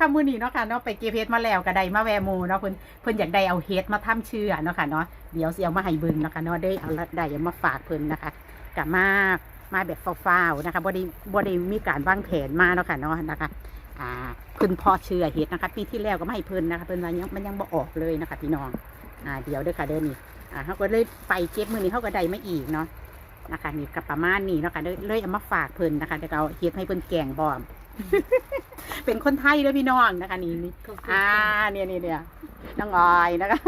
นะคะมือนี้เนาะค่ะเนาะไปเก็บเฮ็ดมาแล้วก็ได้มาแวมูเนาะเพิ่นเพิ่นอยากได้เอาเฮ็ดมาทำเชื่อเนาะค่ะเนาะเดี๋ยวสิเอามาให้เบิ่งเนาะค่ะเนาะได้เอาละได้เอามาฝากเพิ่นนะคะก็มามาแบบฟ้าวๆนะคะบ่ได้บ่ได้มีการวางแผนมาเนาะค่ะเนาะนะคะอ่าเพิ่นพอเชื่อเฮ็ดนะคะปีที่แล้วก็ไม่ให้เพิ่นนะคะเพิ่นว่ายังมันยังบ่ออกเลยนะคะพี่น้องอ่าเดี๋ยวเด้อค่ะเด้อนี่อ่าเขาก็เลยไปเก็บมือนี้เขาก็ได้มาอีกเนาะนะคะนี่กับประมาณนี้เนาะค่ะเลยเลยเอามาฝากเพิ่นนะคะเดี๋ยวเอาเฮ็ดให้เพิ่นแกงบอม เป็นคนไทยเด้อพี่น้องนะคะนี่นี่อ่าเนี่ยเนี่ยเนี่ยน้องออยนะคะ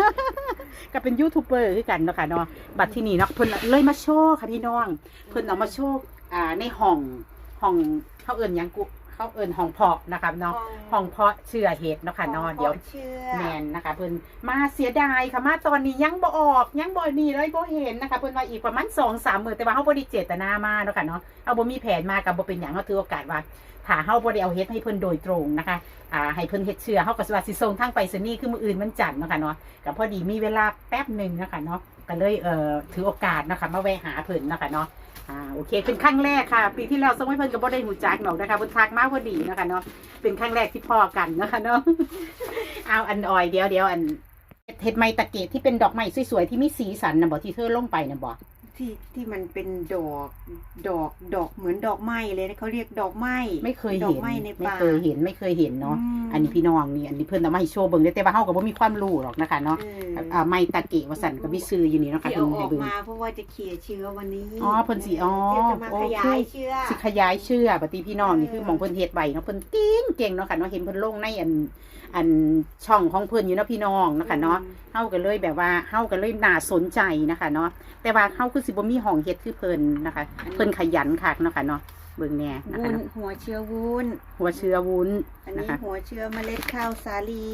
ก็เป็นยูทูบเบอร์คือกันเนาะค่ะเนาะบัดที่นี่เนาะเพิ่นเลยมาโชว์ค่ะพี่น้อง เพิ่นเอามาโชว์อ่าในห้องห้องเขาเอิ้นหยังกุ เขาเอิ้นห้องเพาะนะคะเนาะห้องเพาะเชื่อเห็ดเนาะค่ะเนอเดี๋ยวเชื่อแมนนะคะ เพิ่นมาเสียดายค่ะมาตอนนี้ยังบ่ออกยังบ่นี่เลยบ่เห็นนะคะเพิ่นว่าอีกประมาณสองสามมื้อแต่ว่าเฮาบ่ได้เจตนามาเนาะค่ะเนาะเอาบ่มีแผนมากับบ่เป็นหยังเฮาถือโอกาสว่าถ้าเฮาบ่ได้เอาเฮ็ดให้เพิ่นโดยตรงนะคะ อ่า ให้เพิ่นเฮ็ดเชื่อเฮาก็สิว่าสิส่งทางไปรษณีย์คือมื้ออื่นมันจันทร์เนาะค่ะเนาะก็พอดีมีเวลาแป๊บหนึงนะคะเนาะก็เลยเอ่อถือโอกาสนะคะมาแวะหาเพิ่นเนาะค่ะเนาะ อ่าโอเค เป็นครั้งแรกค่ะ ปีที่แล้วส่งให้เพิ่นกับบ่ได้หูจักหนอกนะคะเพิ่นทักมาพอดีเนาะคะเนาะเป็นครั้งแรกที่พ่อกันเนาะคะเนาะเอาอันออยเดี๋ยวเดี๋ยวอันเห็ดไม้ตะเกียบที่เป็นดอกไม้สวยๆที่มีสีสันนะบอกที่เธอลงไปนะบอก ที่ที่มันเป็นดอกดอกดอกเหมือนดอกไม้เลยนะเขาเรียกดอกไม้ไม่เคยดอเห็กนไม้ในไม่ป่า เคยเห็นไม่เคยเห็นเนาะมอันนี้พี่น้องนี่อันนี้เพิ่นเอามาให้โชว์เบิ่งเด้อแต่ว่าเฮาก็บ่มีความรู้หรอกนะคะเนาะเอออ่าไม้ตะเกียบว่าสั่นก็มีซื้ออยู่นี่เนาะค่ะที่เพิ่เอานอให้อกเบิ่ง มาเพราะว่าจะเขี่ยเชื้อวันนี้อ๋อเพิ่นสิอ๋อเดี๋ยวจะมาโอขเค ยายเชื้อ สิขยายเชื่อบัดนี้พี่น้องนี่เออคือหมองเพิ่นเฮ็ดไว้เนาะเพิ่นเก่งเก่งเนาะค่ะเนาะเห็นเพิ่นลงในอัน อันช่องของเพิ่นอยู่เนาะพี่น้องเนาะค่ะเนาะเฮาก็เลยแบบว่าเฮาก็เลยน่าสนใจนะคะเนาะแต่ว่าเฮาคือสิบ่มีห้องเฮ็ดคือเพิ่นนะคะ เพิ่นขยันคักเนาะค่ะเนาะเบิ่งแน่นะวุ้คะนเนาะหัวเชื้อวุ้น หัวเชื้อวุ้นอันนะนี้คะ หัวเชื้อเมล็ดข้าวสาลี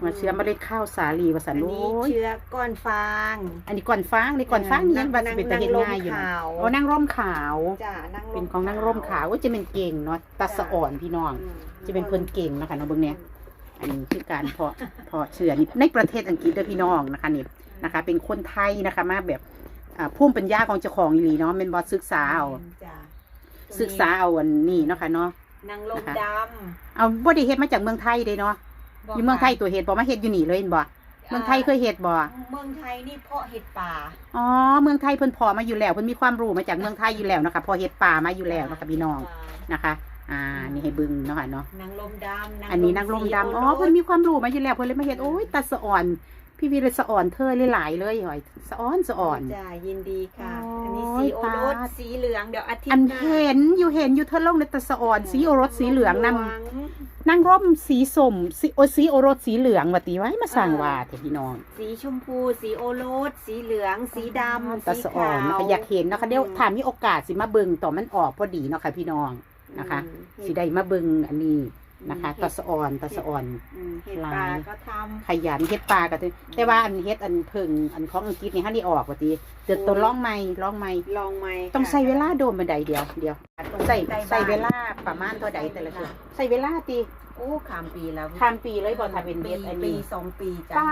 หัวเชื้อเมล็ดข้าวสาลีว่าอัซั่นนโอ้นี้ย เชื้อก้อนฟางอันนี้ก่อนฟ้างนี่ก่อนฟ้างนี่ยังว่าสิเป็นตะเฮ็ดง่ายอยู่นนะขาวโอ้นางร่มขาว จ้ะนั่งร่มเป็นของนางร่มขาวโอ้ยจะเป็นเก่งเนาะตาสะอ่อนพี่น้อง อืมจะเป็นเพิ่นเก่งนะคะเนาะเบิ่งแน่ อันนี้คือการเพาะเพาะเชื้อนี่ในประเทศอังกฤษเด้อพี่น้องนะคะนี่นะคะ เป็นคนไทยนะคะมาแบบอ่าภูมิปัญญาของเจ้าของอีหลีเนาะแม่นบ่ศึกษาเอาจ้ะศึกษาเอาอันนี้เนาะค่ะเนาะนางลมนะคะดเอาบ่ได้เฮ็ดมาจากเมืองไทยเด้เนาะำอยู่เมืองไทยตัวเฮ็ดบ่มาเฮ็ดอยู่นี่เลยเห็นบ่เมืองไทยเคยเฮ็ดบ่เมืองไทยนี่เพาะเห็ดป่า อ๋อ เมืองไทยเพิ่นพอมาอยู่แล้วเพิ่นมีความรู้มาจากเมืองไทยอยู่แล้วนะคะ พอเฮ็ดป่ามาอยู่แล้วนะคะพี่น้องนะคะ อ่า นี่ให้เบิ่งเนาะค่ะเนาะ นางลมดำอันนี้นางลมดำอ๋อเพิ่นมีความรู้มาอยู่แล้วเพิ่นเลยมาเฮ็ดโอ้ยตาสะอ่อน พี่วีเลยสะอ่อนเธอหลายๆเลยหอยสะอ่อนสะอ่อน จ้ายินดีค่ะโอ้ยอันนี้สีโอรสตาสีเหลืองเดี๋ยวอาทิตอันย์หน้าเห็นอยู่เห็นอยู่เธอลงในตาสะอ่อนสีโอรสสีเหลืองนำนางร่มสีส้มสีโอสีโอรสสีเหลืองว่าตีไว้มาสั่งว่าเถอะพี่น้อง สีชมพู สีโอรสสีเหลือง สีดำตาสีสะอ่อขานนะวคะอยากเห็นนะคะเดี๋ยวถามมีโอกาสสิมาเบิ่งต่อมันออกพอดีเนาะค่ะพี่น้อง นะคะอืมสิได้มาเบิ่งอันนี้ นะคะเห็ดตาสะอ่อนตาสะอ่อน อืมเห็ดลายปลาก็ทขยันเฮ็ดปลาก็แต่ว่าอันเฮ็ดอันเพิ่งอันของอังกฤษนี่ฮันนี่ออกว่าติเดือดตัวร้องใหม่ร้องใหม่ำลองไหมต้องค่ะใส่เวลาโดนบันไดเดียวเดียวใส่ใส่บ้านใส่เวลาประมาณเท่าใดแต่ละคนใส่เวลาติโอ้ขามปีแล้วข้ามปีเลยบ่ถ้าเป็นปีเฮ็ดอันปีนี้สองปีจ้ะป้า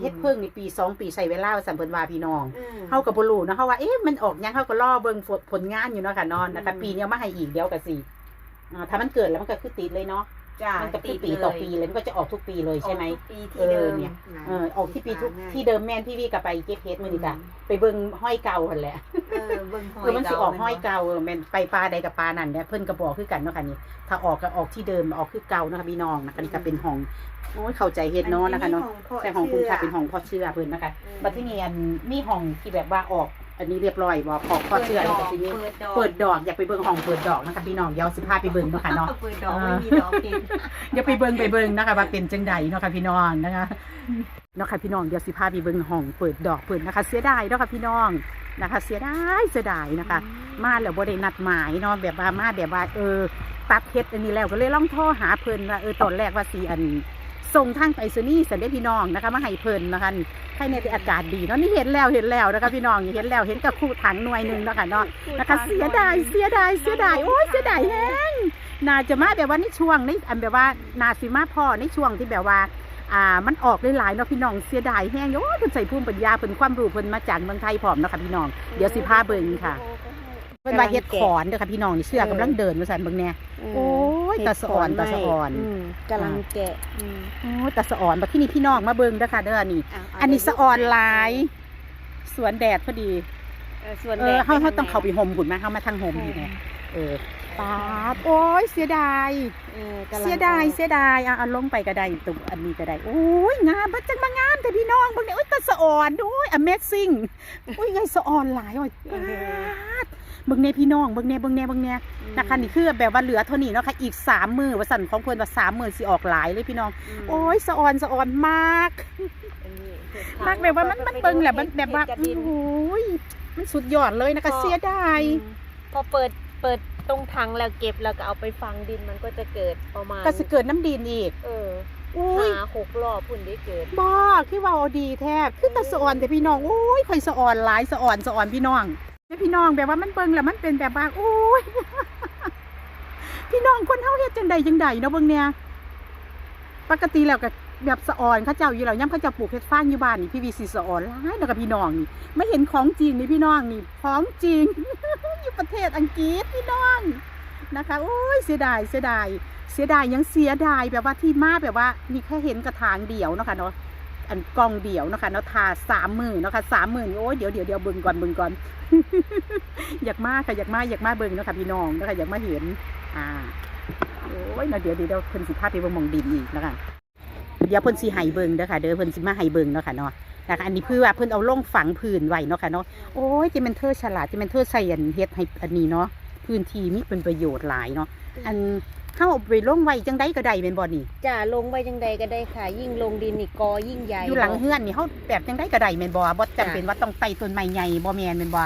เห็เฮ็ดดพึ่งเพิ่งนี่ปีสองปีใส่เวลาสัมเพิ่นว่าพี่น้องอืม เฮาก็บ่รู้เนาะเฮาว่าเอ๊ะมันออกหยังเฮาก็รอเบิ่งผลผลงานอยู่เนาะค่ะเนอนนะคะอืม ปีนี้เอามาให้อีกเดี๋ยวก็สิ อ่าถ้ามันเกิดแล้วมันก็คือติดเลยเนาะจ้ะมันก็คือปีต่อปีเลยมันก็จะออกทุกปีเลยใช่ไหม ออกทุกปีเอที่อเดิมเนี่ยะเออออกที่ปีทุกหาง่ายที่เดิมแม่นพี่วีก็ไปเก็บเฮ็ดมื้อนี้ก็ไปเบิ่งห้อยเก่าหั่นแหละ เออเบิ่งหอเอยอมันสิออกเาห้อยเก่าแม่นไปปลาใดกับปลานั่นแหละเพิ่นก็บอกคือกันเนาะค่ะนี่ถ้าออกก็ออกที่เดิมออกคือเก่านะคะพี่น้องนะคะนี่ก็เป็นห้องโอ้ยเข้าใจเฮ็ดเนาะนะคะเนาะอัแต่ห้องคุณค่ะชื่เป็นห้องพ่อเชื่อเพิ่นนะคะอืมบัดที่นี่อันมีห้องที่แบบว่าออก อันนี้เรียบร้อยบ่พอพ่อเชื่อนี่ก็สิมีเปิดดอกเปิดดอกอยากไปเบิ่งห้องเปิดดอกนะคะพี่น้องเดี๋ยวสิพาไปเบิ่งเนาะค่ะเนาะเปิดดอกไม่มีดอกกินเดี๋ยวไปเบิ่งไปเบิ่งนะคะว่าเป็นจังใดเนาะค่ะพี่น้องนะคะเนาะค่ะพี่น้องเดี๋ยวสิพาไปเบิ่งห้องเปิดดอกเปิดนะคะ เสียดายเนาะค่ะพี่น้องนะคะ เสียดายเสียดายนะคะ มาแล้วบ่ได้นัดหมายเนาะแบบว่ามาแบบว่าเออตัดเฮ็ดอันนี้แล้วก็เลยลองโทรหาเพิ่นว่าเออตอนแรกว่าสิอัน ส่งทางไปรษณีย์สันเด้อพี่น้องนะคะมาให้เพิ่นนะคะให้ในที่อากาศดีเนาะนี่เห็นแล้วเห็นแล้วนะคะพี่น้องเห็นแล้วเห็นกับคู่ถังหน่วยหนึงเนาะค่ะเนาะนะคะเสียดายเสียดายเสียดายโอ้ยเสียดายแฮงน่าจะมาแบบว่าในช่วงในอันแบบว่านาสิมาพ่อในช่วงที่แบบว่าอ่ามันออกหลายๆเนาะพี่น้องเสียดายแฮงโอ้ยเพิ่นใส่ภูมิปัญญาเพิ่นความรู้เพิ่นมาจากเมืองไทยพร้อมเนาะค่ะพี่น้อง เดี๋ยวสิพาเบิ่งค่ะเพิ่นว่าเฮ็ดขอนเด้อค่ะพี่น้องนี่เสื้อกำลังเดินว่าซั่นเบิ่งแน่โอ้ ยยตาสะอ่อนตาสะอ่อนมกำลังแกะอืมโอ้ยตาสะอ่อนบัดที่นี่พี่น้องมาเบิ่งเด้อค่ะเด้อนี่ เาเาอันนี้ไปสะอ่อนหลาย สวนแดดพอดี เออส่วนเอแดอดเขาเขาไปต้องทเข้าไปห่มหุ่นไหมเขามาทางห่มอยู่เนี่ยเออ ปาดโอ้ยเสียดายเออกำลังเสียดายออก เสียดายอะเอาลงไปก็ได้ตรงอันนี้ก็ได้โอ้ยงามบัดจังมางามแต่พี่น้องเบิ่งเนี่ยโอ้ยตาสะอ่อนด้วย Amazing โอ้ยไงสะอ่อนหลายโอ้ยปาดเบิ่งเนี่ยพี่น้องเบิ่งเนี่ยเบิ่งเนี่ยเบิ่งเนี่ยอืมนะคะนี่คือแบบว่าเหลือเท่านี้เนาะค่ะอีกสามมือว่าสั่นของเพิ่นว่าสามมือสิออกหลายเลยพี่น้อง มโอ้ยสะอ่อนสะอ่อนมาก อันนี้เห็ดมากแบบว่ามันมันเบิ่งแหละมันแบบว่าเห็ดกระดินโอ้ยมันสุดยอดเลยนะคะก็เสียดายอืมพอเปิดเปิด ตรงถังแล้วเก็บแล้วก็เอาไปฝังดินมันก็จะเกิดประมาณก็จะเกิดน้ำดินอีก เอออุ้ยหาหกรอบพุ่นได้เกิดบอกที่ว่าเอาดีแท้คือตาสะอ่อนแต่พี่น้องโอ้ยคอยสะอ่อนหลายสะอ่อนสะอ่อนพี่น้องแต่พี่น้องแบบว่ามันเบิ่งแล้วมันเป็นแบบว่าโอ้ยพี่น้องคนเฮาเฮ็ดจังใดจังใดเนาะเบิ่งเนี่ยปกติแล้วก็ แบบสะออนเขาเจ้าอยู่แล้วย่ำเขาเจ้าปลูกเฮ็ดฟางอยู่บ้านนี่พี่วีซีสะออนหลายแล้วก็พี่น้องนี่ไม่เห็นของจริงนี่พี่น้องนี่ของจริงอยู่ประเทศอังกฤษพี่น้องนะคะโอ้ยเสียดายเสียดายเสียดายยังเสียดายแบบว่าที่มาแบบว่านี่แค่เห็นกระถางเดียวนะคะเนาะอันกล่องเดียวนะคะเนาะทาสามหมื่นนะคะสามหมื่นโอ้ยเดี๋ยวเดี๋ยวเดี๋ยวเบิ่งก่อนเบิ่งก่อน อยากมาค่ะอยากมาอยากมาเบิ่งนะคะพี่น้องนะคะอยากมาเห็น อ่าโอ้ยเนะเดี๋ยวเดี๋ยวเดี๋ยวเพิ่นสิพาไปเบิ่งมองดินอีกเนาะค่ะ เดี๋ยวเพิ่นสิให้เบิ่งเด้อค่ะเด้อเพิ่นสิมาให้เบิ่งเนาะค่ะเนาะนะคะอันนี้เพื่อว่าเพิ่นเอาลงฝังพื้นไว้เนาะค่ะเนาะโอ้ยจิเมนเทอร์ฉลาดจิเมนเทอร์ใส่อันเฮ็ดให้อันนี้เนาะพื้นที่มีเป็นประโยชน์หลายเนาะอันเฮาเอาไปลงไว้จังไดก็ได้แม่นบ่นี่จะลงไว้จังใดก็ได้ค่ะ ยิ่งลงดินนี่กอยิ่งใหญ่อยู่หลังเฮือนนี่เฮาแบบจังไดก็ได้แม่นบ่บ่จำเป็นว่าต้องไต่ต้นไม้ใหญ่บ่แม่นแม่นบ่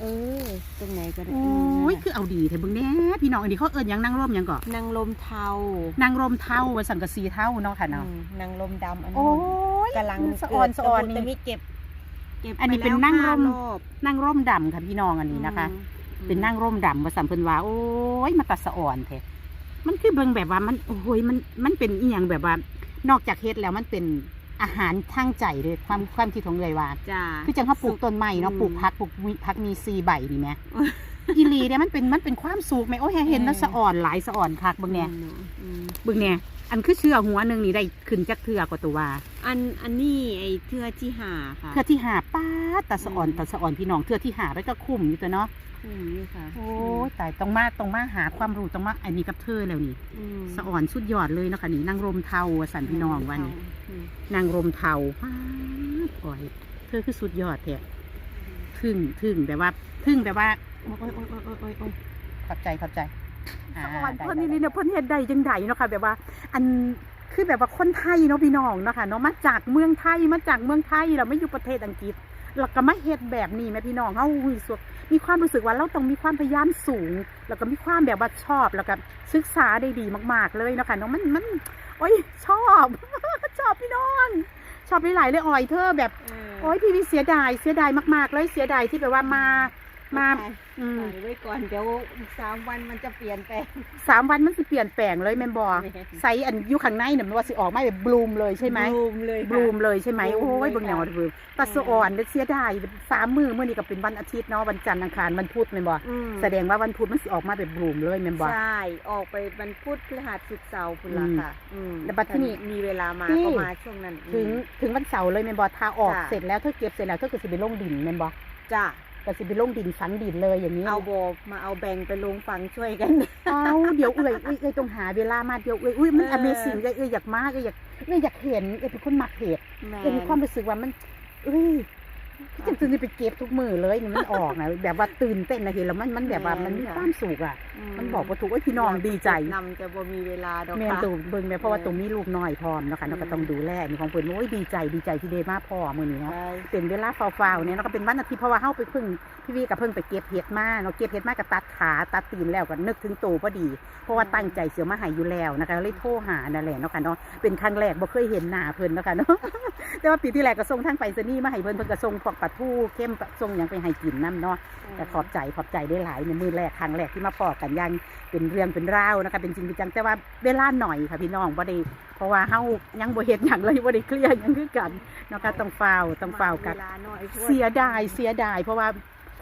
เออตรงไหนก็ได้โอ้ยคือเอาดีแท้เบิ่งแหน่พี่น้องอันนี้เขาเอิ้นหยังนางร่มหยังก็นางลมเทานางร่มเท่าว่าสังกะสีเท่าเนาะค่ะเนาะอืมนางลมดำอันโอ้นู้นยกำลังสะอ่อนสะอ่อนแต่นี่มีเก็บเก็บอันนี้ไเป็นนั่งแล้วร่มห้ารอบนางร่มดำค่ะพี่น้องอันนี้นะคะ อืมเป็นนางร่มดำว่าสัมเพิ่นว่าโอ้ยมาตัดสะอ่อนแท้มันคือเบิ่งแบบว่ามันโอ้ยมันมันเป็นอีหยังแบบว่า นอกจากเฮ็ดแล้วมันเป็น อาหารทางใจเลยความความคิดของเลยว่า จ้า คือจังเขาปลูกต้นไม้เนาะอืม ปลูกพักปลูกวิพักมีซีใบนี่แหมอืมอีหลีเนี่ยมันเป็นมันเป็นความสุขไหมโอ้ยเห็นแล้วสะอ่อนหลายสะอ่อนคักเบิ่งเนี่ยอืมเบิ่งเนี่ย อันคือเชื่อหัวหนึงนี่ได้ขึ้นจักเทือกว่าตัวว่าอันอันนี้ไอ้เทือที่หาค่ะ เทือที่หาป้าดตาสะอ่อนอืมตาสะอ่อนพี่น้องเทือที่หาไปก็คุ้มอยู่ตัวเนาะอืมนี่ค่ะโอ้ยตายต้องมาต้องมาหาความรู้ต้องมาอันนี้กับเธอแล้วนี่อืมสะอ่อนสุดยอดเลยเนาะคะนี่นางรมเทาว่าสันพี่น้องว่านี่อืมนางรมเทาป้าดโอ้ยเธอคือสุดยอดแท้ทึ่งทึ่งแบบว่าทึ่งแบบว่าโอ้ยโอ้ยโอ้ยโอ้ยโอ้ยโอ้ยขอบใจขอบใจ สะอ่อนได้เพิ่นได้นี่เนี่ยเพิ่นเฮ็ดได้จังไดเนาะค่ะแบบว่าอันคือแบบว่าคนไทยเนาะพี่น้องเนาะค่ะเนาะมาจากเมืองไทยมาจากเมืองไทยเราไม่อยู่ประเทศอังกฤษแล้วก็มาเฮ็ดแบบนี้แม่พี่น้องเฮามีสวมีความรู้สึกว่าเราต้องมีความพยายามสูง แล้วก็มีความแบบว่าชอบแล้วก็ศึกษาได้ดีมาก ๆ เลยเนาะค่ะเนาะมันมันโอ้ยชอบชอบพี่น้องชอบหลายๆเลยอ่อยเธอแบบโอ้ยพี่วิเสียดายเสียดายมากๆเลยเสียดายที่แบบว่ามา มาถ่ายอืมถ่ายไว้ก่อนเดี๋ยวอีกสามวันมันจะเปลี่ยนแปลงสามวันมันสิเปลี่ยนแปลงเลยแม่นบอใส่อันอยู่ข้างในเนี่ยมันว่าสิออกมาแบบบลูมเลยใช่ไหมบลูมเลยบลูมเลยใช่ไหมบลูมโอ้ยเลยเบิ่งแนวค่ะเบิ่งตาสะอ่อนเสียดายสามมือเมื่อนี้ก็เป็นวันอาทิตย์เนาะวันจันทร์อังคารวันพุธแม่นบ่อืมแสดงว่าวันพุธมันสิออกมาแบบบลูมเลยแม่นบ่ใช่ออกไปวันพุธพฤหัสศุกร์เสาร์พุ่นละอืมค่ะอืมแล้วบัดที่นี่ถ้ามีเวลามาที่ก็มาช่วงนั้น ถึงอืมถึงวันเสาร์เลยแม่นบ่ทาออกจ้ะเสร็จแล้วเธอเก็บเสร็จแล้วเธอก็สิไปลงดินแม่นบ่จ้า ก็สิไปลงดินฝังดินเลยอย่างนี้เอาโบมาเอาแบ่งไปลงฟังช่วยกันเอาเดี๋ยวเอ้ยเอ้ยเอ้ยต้องหาเวลามาเดี๋ยวเอ้ยอุ้ยมันเออ Amazing เอ้ยเอ้ยอยากมาเอ้ยอยากเอ้ยอยากเห็นเอ้ยเป็นคนมักเห็ดแม่เอ้ยมีความรู้สึกว่ามัน เอ้ยพี่จังๆนี่ไปเก็บทุกมือเลยนี่มันออกนะแบบว่าตื่นเต้นนะเห็นแล้วมันมันแบบว่ามันมีความสุขอะมันบอกว่าถูกว่าพี่น้องดีใจนำจะบ่มีเวลาดอกแม่นค่ะตูเบิ่งแม่เพราะว่าเออตูมีลูกน้อยพร้อมเนาะคะเนาะก็ต้องดูแลมีของเพิ่นโอ้ยดีใจดีใจที่ได้มาพ่อมื้อนี้เนาะใช่เป็นเวลาฟาวๆเนี่ยเนาะก็เป็นวันอาทิตย์เพราะว่าเฮาไปเพิ่งพี่วีกับเพิ่งไปเก็บเห็ดมาเนาะเก็บเห็ดมาก็ตัดขาตัดตีนแล้วก็นึกถึงโตพอดี เพราะว่าตั้งใจเสียวมาให้อยู่แล้วนะคะเลยโทรหานั่นแหละเนาะค่ะเนาะเป็นครั้งแรกบ่เคยเห็นหน้าเพิ่นเนาะค่ะเนาะแต่ว่าปีที่แล้วก็ส่งทางไปรษณีย์มาให้เพิ่นเพิ่นก็ส่งพวกปลาทูเข้มส่งหยังไปให้กินนํเนาะแต่ขอบใจขอบใจได้หลายในมือแรกครั้งแรกที่มาพอกันอยังเป็นเรื่องเป็นราวนะคะ เป็นจริงเป็นจังแต่ว่าเวลาหน่อยค่ะพี่น้องบ่ได้เพราะว่าเฮายังบ่เฮ็ดหยังเลยบ่ได้เคลียร์หยังคือกันเนาะค่ะต้องฟาวต้องฟาวกันเวลาน้อยโพดเสียดายเสียดายเพราะว่า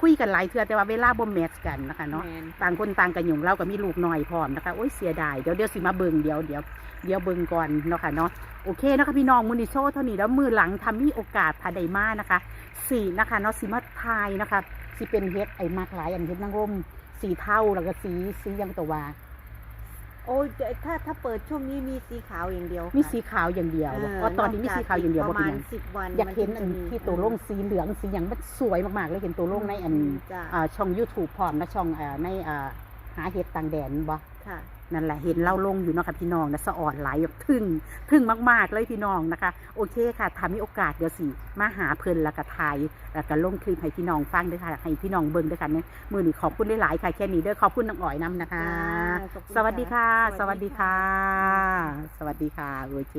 คุยกันหลายเทื่อแต่ว่าเวลาบ่แมทช์กันนะคะเนาะแมนต่างคนต่างกันยุ่งเราก็มีลูกน้อยพร้อมนะคะโอ้ยเสียดายเดี๋ยวเดี๋ยวสิมาเบิ่งเดี๋ยวเดี๋ยวเดี๋ยวเบิ่งก่อนเนาะค่ะเนาะโอเคนะคะพี่น้องมูนิโชเท่านี้แล้วมือหลังทำมีโอกาสพาไดมานะคะสีนะคะเนาะสีมาทายนะคะสิเป็นเฮ็ดไอ้มากหลายอันเฮ็ดนางรม สีเทาแล้วก็สีสีหยังตัวว่าโอ้ยถ้าถ้าเปิดช่วงนี้มีสีขาวอย่างเดียวมีค่ะสีขาวอย่างเดียวเอ๋อตอนนี้มีสีขาวอย่างเดียวปบ่ระเป็มานณหยังสิบวันอยากเห็นอันมัจะมีที่ตัวลงสีเหลืองสีหยังมันสวยมากๆเลยเห็นตัวลงในอันจ้ะอ่าช่อง YouTube พร้อมนะช่องอ่าในอ่าหาเห็ดต่างแดนบ่ค่ะ นั่นแหละเห็นเล่าลงอยู่เนาะค่ะพี่น้องนะสะอ่อนหลายแบบทึ่งทึ่งมาก ๆ เลยพี่น้องนะคะ โอเคค่ะถ้ามีโอกาสเดี๋ยวสิมาหาเพิ่นแล้วก็ถ่ายแล้วก็ลงคลิปให้พี่น้องฟังด้วยค่ะให้พี่น้องเบิ่งด้วยกันเนี่ยมือนี้ขอบคุณหลายๆค่ะแค่นี้เด้อขอบคุณน้องอ๋อยนํนะคะจ้าขอบคุณสวัสดีค่ะค่ะ สวัสดีค่ะ สวัสดีค่ะโอเค